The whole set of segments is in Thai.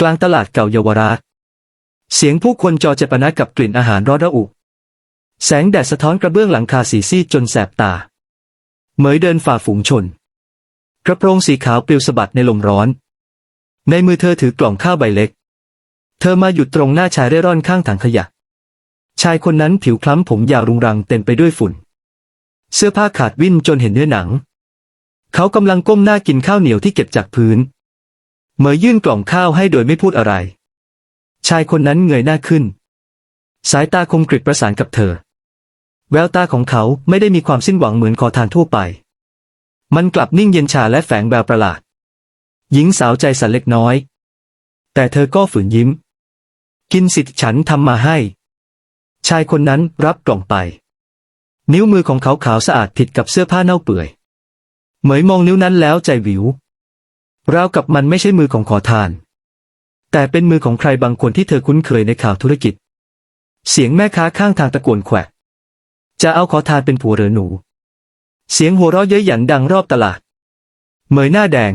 กลางตลาดเก่าเยาวราช เสียงผู้คนจอเจปนะกับกลิ่นอาหารร้อนระอุ แสงแดดสะท้อนกระเบื้องหลังคาสีซีดจนแสบตา เหมยเดินฝ่าฝูงชน กระโปรงสีขาวปลิวสะบัดในลมร้อน ในมือเธอถือกล่องข้าวใบเล็ก เธอมาหยุดตรงหน้าชายเร่ร่อนข้างถังขยะ ชายคนนั้นผิวคล้ำผมยาวรุงรังเต็มไปด้วยฝุ่น เสื้อผ้าขาดวิ่นจนเห็นเนื้อหนัง เขากำลังก้มหน้ากินข้าวเหนียวที่เก็บจากพื้น เหมยยื่นกล่องข้าวให้โดยไม่พูดอะไร ชายคนนั้นเงยหน้าขึ้น สายตาคมกริบประสานกับเธอ แววตาของเขาไม่ได้มีความสิ้นหวังเหมือนขอทานทั่วไป มันกลับนิ่งเย็นชาและแฝงแววประหลาด หญิงสาวใจสั่นเล็กน้อย แต่เธอก็ฝืนยิ้ม กินสิทธิ์ฉันทำมาให้ ชายคนนั้นรับกล่องไป นิ้วมือของเขาขาวสะอาดผิดกับเสื้อผ้าเน่าเปื่อย เหมยมองนิ้วนั้นแล้วใจวิว ราวกับมันไม่ใช่มือของขอทาน แต่เป็นมือของใครบางคนที่เธอคุ้นเคยในข่าวธุรกิจ เสียงแม่ค้าข้างทางตะโกนแขวะจะเอาขอทานเป็นผัวหรือหนู เสียงหัวเราะเย้ยหยันดังรอบตลาด เหมยหน้าแดง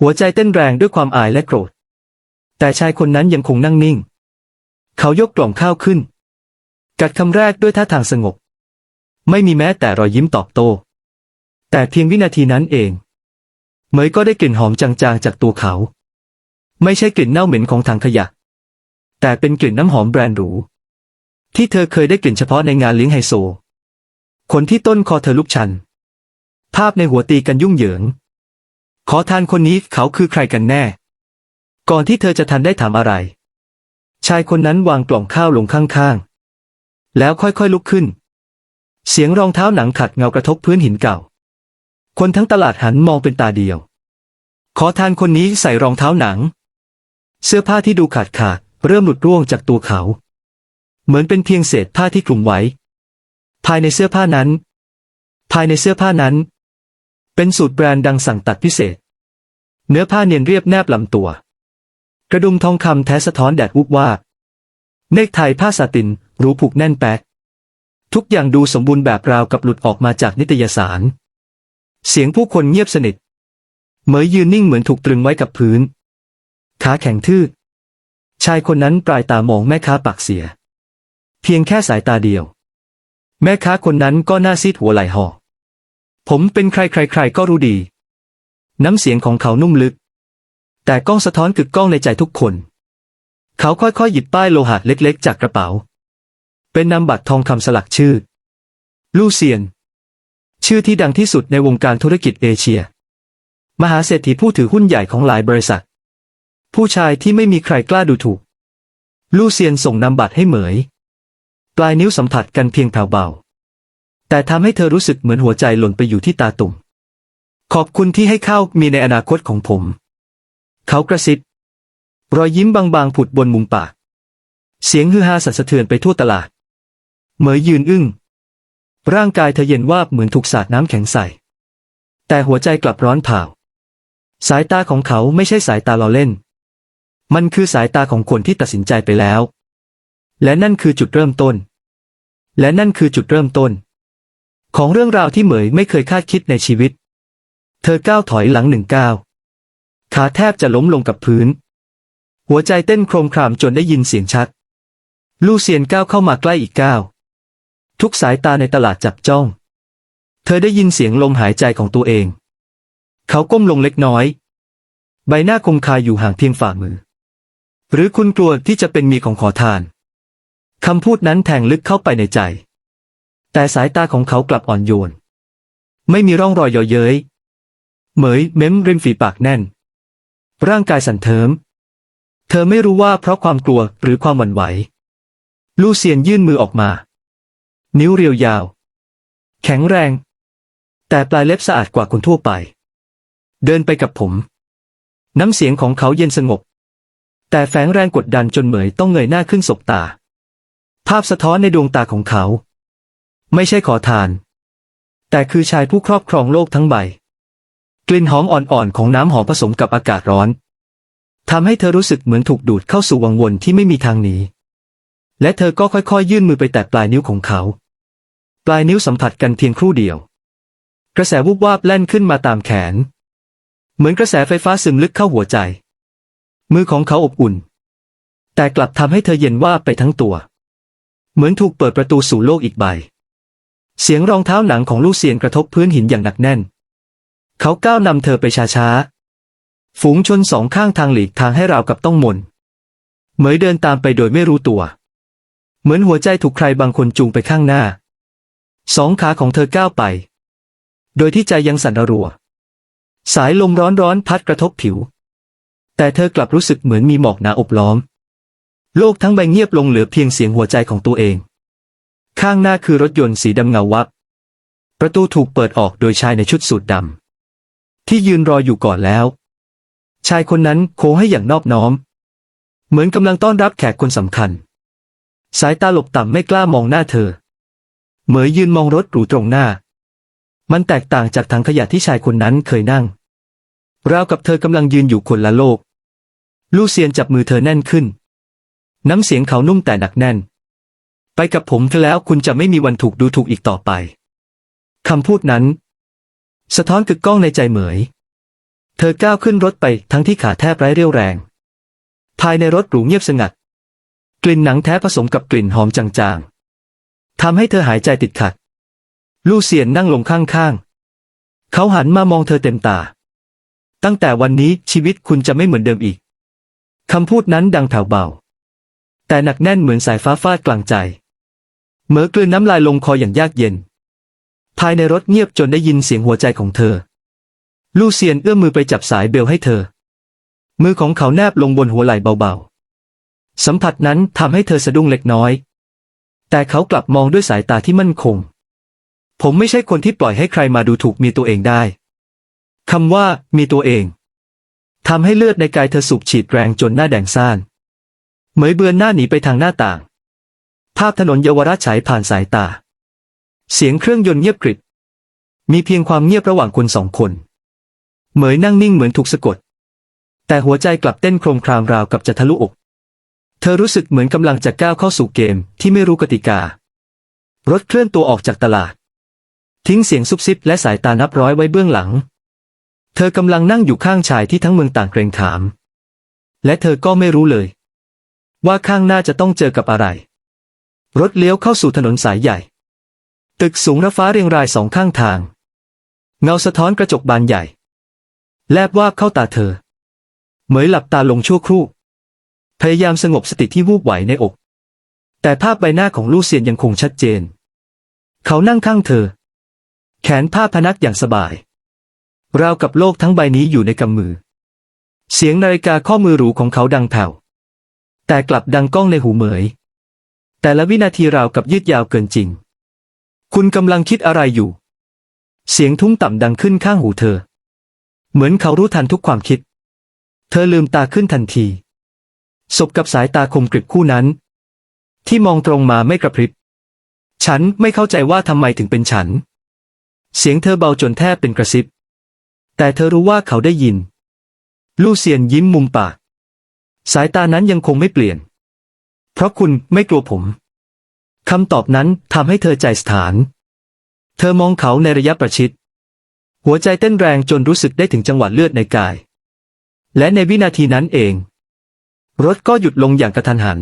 หัวใจเต้นแรงด้วยความอายและโกรธ แต่ชายคนนั้นยังคงนั่งนิ่ง เขายกกล่องข้าวขึ้น กัดคำแรกด้วยท่าทางสงบ ไม่มีแม้แต่รอยยิ้มตอบโต้แต่เพียงวินาทีนั้นเอง เหมยก็ได้กลิ่นหอมจางๆจากตัวเขา ไม่ใช่กลิ่นเน่าเหม็นของถังขยะ แต่เป็นกลิ่นน้ำหอมแบรนด์หรู ที่เธอเคยได้กลิ่นเฉพาะในงานเลี้ยงไฮโซ คนที่ต้นคอเธอลุกชัน ภาพในหัวตีกันยุ่งเหยิง ขอทานคนนี้เขาคือใครกันแน่ ก่อนที่เธอจะทันได้ถามอะไร ชายคนนั้นวางกล่องข้าวลงข้างๆ แล้วค่อยๆลุกขึ้น เสียงรองเท้าหนังขัดเงากระทบพื้นหินเก่า คนทั้งตลาดหันมองเป็นตาเดียว ขอทานคนนี้ใส่รองเท้าหนัง เสื้อผ้าที่ดูขาดขาดเริ่มหลุดร่วงจากตัวเขา เหมือนเป็นเพียงเศษผ้าที่คลุมไว้ ภายในเสื้อผ้านั้น ภายในเสื้อผ้านั้น เป็นสูตรแบรนด์ดังสั่งตัดพิเศษ เนื้อผ้าเนียนเรียบแนบลำตัว กระดุมทองคำแท้สะท้อนแดดวุบว่าเนกไทยผ้าสาตินรูผูกแน่นแป๊กทุกอย่างดูสมบูรณ์แบบราวกับหลุดออกมาจากนิตยสาร เสียงผู้คนเงียบสนิท เหมยยืนนิ่งเหมือนถูกตรึงไว้กับพื้น ขาแข็งทื่อ ชายคนนั้นปลายตามองแม่ค้าปากเสีย เพียงแค่สายตาเดียว แม่ค้าคนนั้นก็หน้าซีดหัวไหล่หอกผมเป็นใครใครๆก็รู้ดี น้ำเสียงของเขานุ่มลึก แต่กล้องสะท้อนกึกก้องในใจทุกคน เขาค่อยๆ หยิบป้ายโลหะเล็กๆ จากกระเป๋า เป็นนามบัตรทองคำสลักชื่อ ลูเซียน ชื่อที่ดังที่สุดในวงการธุรกิจเอเชีย มหาเศรษฐีผู้ถือหุ้นใหญ่ของหลายบริษัท ผู้ชายที่ไม่มีใครกล้าดูถูก ลูเซียนส่งนามบัตรให้เหมย ปลายนิ้วสัมผัสกันเพียงแผ่วเบา แต่ทำให้เธอรู้สึกเหมือนหัวใจหล่นไปอยู่ที่ตาตุ่ม ขอบคุณที่ให้ข้าวมีในอนาคตของผม เขากระซิบ รอยยิ้มบางๆผุดบนมุมปาก เสียงฮือฮาสั่นสะเทือนไปทั่วตลาด เหมยยืนอึ้ง ร่างกายเธอเย็นวาบเหมือนถูกสาดน้ำแข็งใส่ แต่หัวใจกลับร้อนเผาสายตาของเขาไม่ใช่สายตาล้อเล่น มันคือสายตาของคนที่ตัดสินใจไปแล้ว และนั่นคือจุดเริ่มต้น และนั่นคือจุดเริ่มต้น ของเรื่องราวที่เหมยไม่เคยคาดคิดในชีวิต เธอก้าวถอยหลังหนึ่งก้าวขาแทบจะล้มลงกับพื้น หัวใจเต้นโครมครามจนได้ยินเสียงชัด ลูเซียนก้าวเข้ามาใกล้อีกก้าว ทุกสายตาในตลาดจับจ้อง เธอได้ยินเสียงลมหายใจของตัวเอง เขาก้มลงเล็กน้อย ใบหน้าคมคายอยู่ห่างเพียงฝ่ามือ หรือคุณกลัวที่จะเป็นมีของขอทานคำพูดนั้นแทงลึกเข้าไปในใจ แต่สายตาของเขากลับอ่อนโยน ไม่มีร่องรอยยาะเย้ย เหมยเม้มริมฝีปากแน่น ร่างกายสั่นเทิม เธอไม่รู้ว่าเพราะความกลัวหรือความหวั่นไหว ลูเซียนยื่นมือออกมา นิ้วเรียวยาว แข็งแรง แต่ปลายเล็บสะอาดกว่าคนทั่วไป เดินไปกับผม น้ำเสียงของเขาเย็นสงบ แต่แฝงแรงกดดันจนเหมยต้องเงยหน้าขึ้นสบตา ภาพสะท้อนในดวงตาของเขา ไม่ใช่ขอทาน แต่คือชายผู้ครอบครองโลกทั้งใบ กลิ่นหอมอ่อนๆของน้ำหอมผสมกับอากาศร้อนทำให้เธอรู้สึกเหมือนถูกดูดเข้าสู่วังวนที่ไม่มีทางหนี และเธอก็ค่อยๆ ยื่นมือไปแตะปลายนิ้วของเขา ปลายนิ้วสัมผัสกันเพียงครู่เดียว กระแสวุบวาบแล่นขึ้นมาตามแขน เหมือนกระแสไฟฟ้าซึมลึกเข้าหัวใจ มือของเขาอบอุ่น แต่กลับทำให้เธอเย็นว่าไปทั้งตัว เหมือนถูกเปิดประตูสู่โลกอีกใบ เสียงรองเท้าหนังของลูเซียนกระทบพื้นหินอย่างหนักแน่น เขาก้าวนำเธอไปช้าๆ ฝูงชนสองข้างทางหลีกทางให้ราวกับต้องมน เหมยเดินตามไปโดยไม่รู้ตัว มือนหัวใจถูกใครบางคนจูงไปข้างหน้า สองขาของเธอก้าวไป โดยที่ใจยังสั่นระรัว สายลมร้อนร้อนๆพัดกระทบผิว แต่เธอกลับรู้สึกเหมือนมีหมอกหนาอบล้อม โลกทั้งใบเงียบลงเหลือเพียงเสียงหัวใจของตัวเอง ข้างหน้าคือรถยนต์สีดำเงาวับ ประตูถูกเปิดออกโดยชายในชุดสูทดำที่ยืนรออยู่ก่อนแล้ว ชายคนนั้นโค้งให้อย่างนอบน้อม เหมือนกำลังต้อนรับแขกคนสำคัญ สายตาหลบต่ำไม่กล้ามองหน้าเธอ เหมยยืนมองรถหรูตรงหน้า มันแตกต่างจากถังขยะที่ชายคนนั้นเคยนั่ง ราวกับเธอกำลังยืนอยู่คนละโลก ลูเซียนจับมือเธอแน่นขึ้น น้ำเสียงเขานุ่มแต่หนักแน่น ไปกับผมเธอแล้วคุณจะไม่มีวันถูกดูถูกอีกต่อไปคำพูดนั้น สะท้อนกึกก้องในใจเหมย เธอก้าวขึ้นรถไปทั้งที่ขาแทบไร้เรี่ยวแรง ภายในรถหรูเงียบสงัด กลิ่นหนังแท้ผสมกับกลิ่นหอมจางๆทำให้เธอหายใจติดขัด ลูเซียนนั่งลงข้างๆ เขาหันมามองเธอเต็มตา ตั้งแต่วันนี้ชีวิตคุณจะไม่เหมือนเดิมอีกคำพูดนั้นดังแผ่วเบา แต่หนักแน่นเหมือนสายฟ้าฟาดกลางใจเหมื่อกลืนน้ำลายลงคออย่างยากเย็น ภายในรถเงียบจนได้ยินเสียงหัวใจของเธอ ลูเซียนเอื้อมมือไปจับสายเบลให้เธอ มือของเขาแนบลงบนหัวไหล่เบาๆ สัมผัสนั้นทำให้เธอสะดุ้งเล็กน้อย แต่เขากลับมองด้วยสายตาที่มั่นคง ผมไม่ใช่คนที่ปล่อยให้ใครมาดูถูกมีตัวเองได้คำว่า มีตัวเองทำให้เลือดในกายเธอสูบฉีดแรงจนหน้าแดงซ่าน เหมยเบือนหน้าหนีไปทางหน้าต่าง ภาพถนนเยาวราชฉายผ่านสายตา เสียงเครื่องยนต์เงียบกริบ มีเพียงความเงียบระหว่างคนสองคน เหมยนั่งนิ่งเหมือนถูกสะกด แต่หัวใจกลับเต้นโครมครามราวกับจะทะลุอก เธอรู้สึกเหมือนกำลังจะก้าวเข้าสู่เกมที่ไม่รู้กติกา รถเคลื่อนตัวออกจากตลาด ทิ้งเสียงซุบซิบและสายตานับร้อยไว้เบื้องหลัง เธอกำลังนั่งอยู่ข้างชายที่ทั้งเมืองต่างเกรงขาม และเธอก็ไม่รู้เลย ว่าข้างหน้าจะต้องเจอกับอะไร รถเลี้ยวเข้าสู่ถนนสายใหญ่ ตึกสูงระฟ้าเรียงรายสองข้างทาง เงาสะท้อนกระจกบานใหญ่ แลบวาบเข้าตาเธอ เหมยหลับตาลงชั่วครู่ พยายามสงบสติที่วูบไหวในอก แต่ภาพใบหน้าของลูเซียนยังคงชัดเจน เขานั่งข้างเธอ แขนผ้าพนักอย่างสบาย ราวกับโลกทั้งใบนี้อยู่ในกำมือ เสียงนาฬิกาข้อมือหรูของเขาดังแผ่ว แต่กลับดังก้องในหูเหมย แต่ละวินาทีราวกับยืดยาวเกินจริง คุณกำลังคิดอะไรอยู่ เสียงทุ้มต่ำดังขึ้นข้างหูเธอ เหมือนเขารู้ทันทุกความคิด เธอลืมตาขึ้นทันที สบกับสายตาคมกริบคู่นั้น ที่มองตรงมาไม่กระพริบ ฉันไม่เข้าใจว่าทำไมถึงเป็นฉัน เสียงเธอเบาจนแทบเป็นกระซิบ แต่เธอรู้ว่าเขาได้ยิน ลูเซียนยิ้มมุมปาก สายตานั้นยังคงไม่เปลี่ยน เพราะคุณไม่กลัวผมคำตอบนั้นทำให้เธอใจสถาน เธอมองเขาในระยะประชิด หัวใจเต้นแรงจนรู้สึกได้ถึงจังหวะเลือดในกาย และในวินาทีนั้นเอง รถก็หยุดลงอย่างกระทันหัน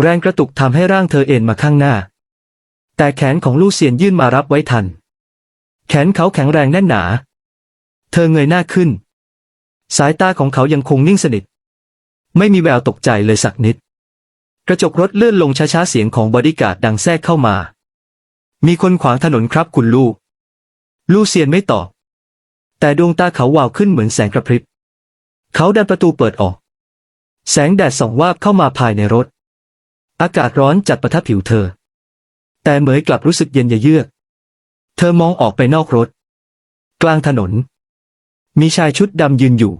แรงกระตุกทำให้ร่างเธอเอ็นมาข้างหน้า แต่แขนของลูเซียนยื่นมารับไว้ทัน แขนเขาแข็งแรงแน่นหนา เธอเงยหน้าขึ้น สายตาของเขายังคงนิ่งสนิท ไม่มีแววตกใจเลยสักนิด กระจกรถเลื่อนลงช้าๆเสียงของบอดี้การ์ดดังแทรกเข้ามา มีคนขวางถนนครับคุณลูกลูเซียนไม่ตอบ แต่ดวงตาเขาวาวขึ้นเหมือนแสงกระพริบ เขาดันประตูเปิดออก แสงแดดส่องวาบเข้ามาภายในรถ อากาศร้อนจัดประทับผิวเธอ แต่เหมยกลับรู้สึกเย็นยเยือก เธอมองออกไปนอกรถ กลางถนน มีชายชุดดำยืนอยู่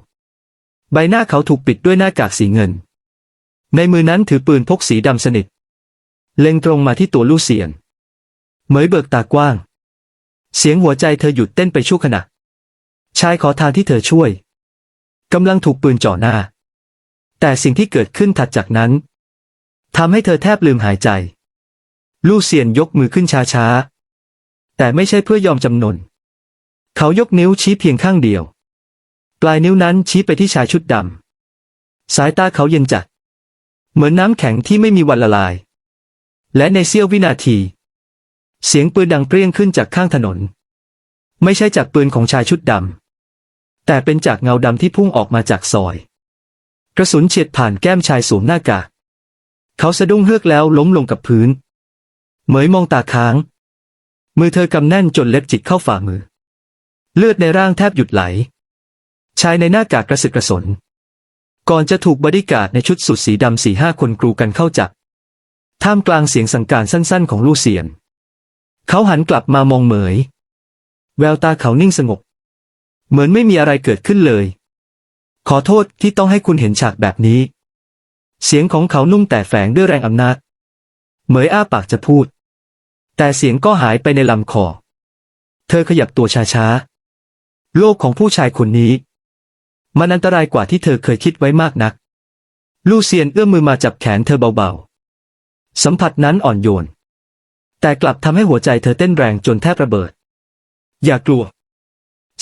ใบหน้าเขาถูกปิดด้วยหน้ากากสีเงิน ในมือนั้นถือปืนพกสีดำสนิท เล็งตรงมาที่ตัวลูเซียน เหมยเบิกตากว้าง เสียงหัวใจเธอหยุดเต้นไปชั่วขณะ ชายขอทานที่เธอช่วยกำลังถูกปืนจ่อหน้า แต่สิ่งที่เกิดขึ้นถัดจากนั้นทำให้เธอแทบลืมหายใจ ลูเซียนยกมือขึ้นช้าๆ แต่ไม่ใช่เพื่อยอมจำนน เขายกนิ้วชี้เพียงข้างเดียว ปลายนิ้วนั้นชี้ไปที่ชายชุดดำ สายตาเขาเย็นจัด เหมือนน้ำแข็งที่ไม่มีวันละลาย และในเสี้ยววินาที เสียงปืนดังเปรี้ยงขึ้นจากข้างถนน ไม่ใช่จากปืนของชายชุดดำ แต่เป็นจากเงาดำที่พุ่งออกมาจากซอย กระสุนเฉียดผ่านแก้มชายสวมหน้ากากเขาสะดุ้งเฮือกแล้วล้มลงกับพื้น เหมยมองตาค้าง มือเธอกำแน่นจนเล็บจิกเข้าฝ่ามือ เลือดในร่างแทบหยุดไหล ชายในหน้ากากกระสึกกระสน ก่อนจะถูกบอดี้การ์ดในชุดสูทสีดำสี่ห้าคนกรูกันเข้าจับ ท่ามกลางเสียงสังการสั้นๆของลูเซียน เขาหันกลับมามองเหมย แววตาเขานิ่งสงบ เหมือนไม่มีอะไรเกิดขึ้นเลย ขอโทษที่ต้องให้คุณเห็นฉากแบบนี้ เสียงของเขานุ่มแต่แฝงด้วยแรงอำนาจ เหมยอ้าปากจะพูด แต่เสียงก็หายไปในลำคอ เธอขยับตัวช้าๆ โลกของผู้ชายคนนี้ มันอันตรายกว่าที่เธอเคยคิดไว้มากนัก ลูเซียนเอื้อมมือมาจับแขนเธอเบาๆ สัมผัสนั้นอ่อนโยน แต่กลับทำให้หัวใจเธอเต้นแรงจนแทบระเบิด อย่ากลัว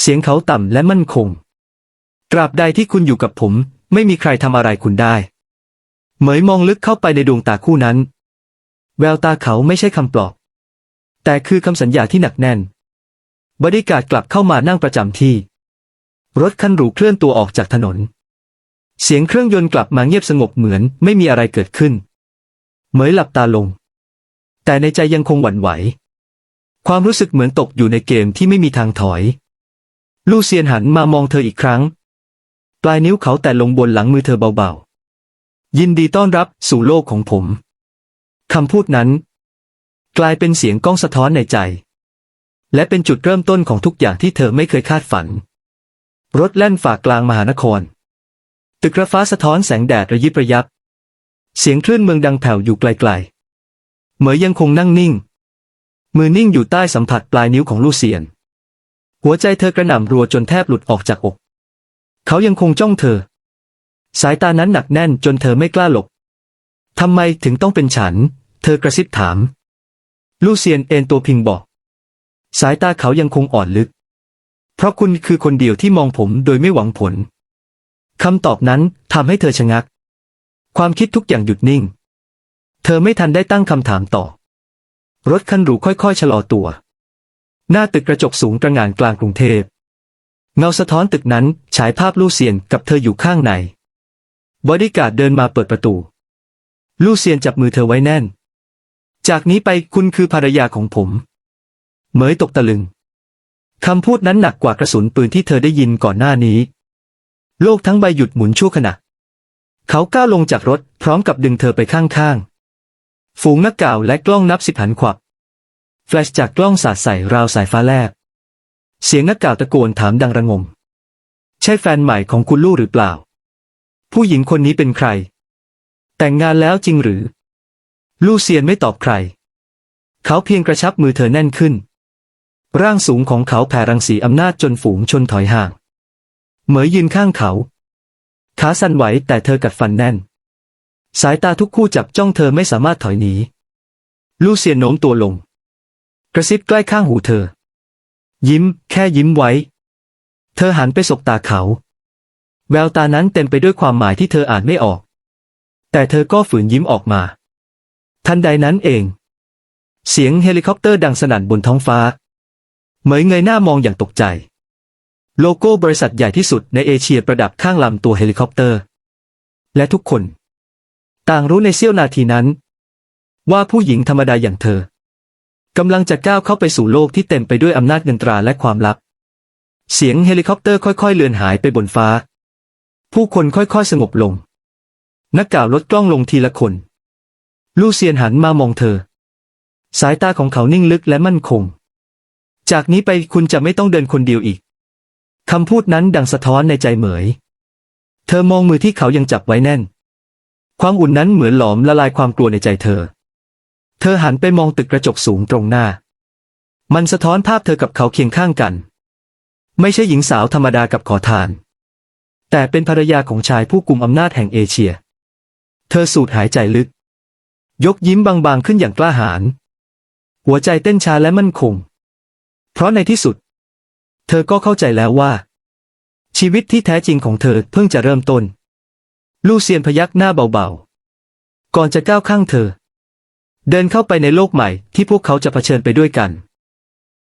เสียงเขาต่ำและมั่นคง ตราบใดที่คุณอยู่กับผม ไม่มีใครทำอะไรคุณได้ เหมยมองลึกเข้าไปในดวงตาคู่นั้น แววตาเขาไม่ใช่คำปลอบ แต่คือคำสัญญาที่หนักแน่น บริการกลับเข้ามานั่งประจำที่ รถคันหรูเคลื่อนตัวออกจากถนน เสียงเครื่องยนต์กลับมาเงียบสงบเหมือนไม่มีอะไรเกิดขึ้น เหมยหลับตาลง แต่ในใจยังคงหวั่นไหว ความรู้สึกเหมือนตกอยู่ในเกมที่ไม่มีทางถอย ลูเซียนหันมามองเธออีกครั้ง ปลายนิ้วเขาแตะลงบนหลังมือเธอเบาๆ ยินดีต้อนรับสู่โลกของผม คำพูดนั้น กลายเป็นเสียงก้องสะท้อนในใจ และเป็นจุดเริ่มต้นของทุกอย่างที่เธอไม่เคยคาดฝัน รถแล่นฝ่ากลางมหานคร ตึกระฟ้าสะท้อนแสงแดดระยิบระยับ เสียงคลื่นเมืองดังแผ่วอยู่ไกลๆ เหมยยังคงนั่งนิ่ง มือนิ่งอยู่ใต้สัมผัสปลายนิ้วของลูเซียน หัวใจเธอกระหน่ำรัวจนแทบหลุดออกจากอก เขายังคงจ้องเธอ สายตานั้นหนักแน่นจนเธอไม่กล้าหลบทำไมถึงต้องเป็นฉัน เธอกระซิบถาม ลูเซียนเอนตัวพิงบอก สายตาเขายังคงอ่อนลึก เพราะคุณคือคนเดียวที่มองผมโดยไม่หวังผลคำตอบนั้นทำให้เธอชะงัก ความคิดทุกอย่างหยุดนิ่ง เธอไม่ทันได้ตั้งคำถามต่อ รถคันหรูค่อยๆชะลอตัว หน้าตึกกระจกสูงตระหง่านกลางกรุงเทพ เงาสะท้อนตึกนั้นฉายภาพลูเซียนกับเธออยู่ข้างใน บอดี้การ์ดเดินมาเปิดประตู ลูเซียนจับมือเธอไว้แน่น จากนี้ไปคุณคือภรรยาของผม เหมยตกตะลึง คำพูดนั้นหนักกว่ากระสุนปืนที่เธอได้ยินก่อนหน้านี้ โลกทั้งใบหยุดหมุนชั่วขณะ เขาก้าวลงจากรถพร้อมกับดึงเธอไปข้างๆ ฝูงนักก่าวและกล้องนับสิบหันขวับ แฟลชจากกล้องสาดใส่ราวสายฟ้าแลบ เสียงนักกล่าวตะโกนถามดังระงม ใช่แฟนใหม่ของคุณลู่หรือเปล่า ผู้หญิงคนนี้เป็นใคร แต่งงานแล้วจริงหรือ ลู่เซียนไม่ตอบใคร เขาเพียงกระชับมือเธอแน่นขึ้น ร่างสูงของเขาแผ่รังสีอำนาจจนฝูงชนถอยห่าง เหมยยืนข้างเขา ขาสั่นไหวแต่เธอกัดฟันแน่น สายตาทุกคู่จับจ้องเธอไม่สามารถถอยหนี ลู่เซียนโน้มตัวลง กระซิบใกล้ข้างหูเธอ ยิ้ม แค่ยิ้มไว้ เธอหันไปสบตาเขา แววตานั้นเต็มไปด้วยความหมายที่เธออ่านไม่ออก แต่เธอก็ฝืนยิ้มออกมา ทันใดนั้นเอง เสียงเฮลิคอปเตอร์ดังสนั่นบนท้องฟ้า เหมยเงยหน้ามองอย่างตกใจ โลโก้บริษัทใหญ่ที่สุดในเอเชียประดับข้างลำตัวเฮลิคอปเตอร์ และทุกคน ต่างรู้ในเสี้ยวนาทีนั้น ว่าผู้หญิงธรรมดาอย่างเธอ กำลังจะก้าวเข้าไปสู่โลกที่เต็มไปด้วยอำนาจเงินตราและความลับ เสียงเฮลิคอปเตอร์ค่อยๆ เลือนหายไปบนฟ้า ผู้คนค่อยๆ สงบลง นักกล่าวลดกล้องลงทีละคน ลูเซียนหันมามองเธอ สายตาของเขานิ่งลึกและมั่นคง จากนี้ไปคุณจะไม่ต้องเดินคนเดียวอีก คำพูดนั้นดังสะท้อนในใจเหมย เธอมองมือที่เขายังจับไว้แน่น ความอุ่นนั้นเหมือนหลอมละลายความกลัวในใจเธอ เธอหันไปมองตึกกระจกสูงตรงหน้า มันสะท้อนภาพเธอกับเขาเคียงข้างกัน ไม่ใช่หญิงสาวธรรมดากับขอทาน แต่เป็นภรรยาของชายผู้กุมอำนาจแห่งเอเชีย เธอสูดหายใจลึก ยกยิ้มบางๆขึ้นอย่างกล้าหาญ หัวใจเต้นช้าและมั่นคง เพราะในที่สุด เธอก็เข้าใจแล้วว่า ชีวิตที่แท้จริงของเธอเพิ่งจะเริ่มต้น ลูเซียนพยักหน้าเบาๆ ก่อนจะก้าวข้างเธอ เดินเข้าไปในโลกใหม่ที่พวกเขาจะเผชิญไปด้วยกัน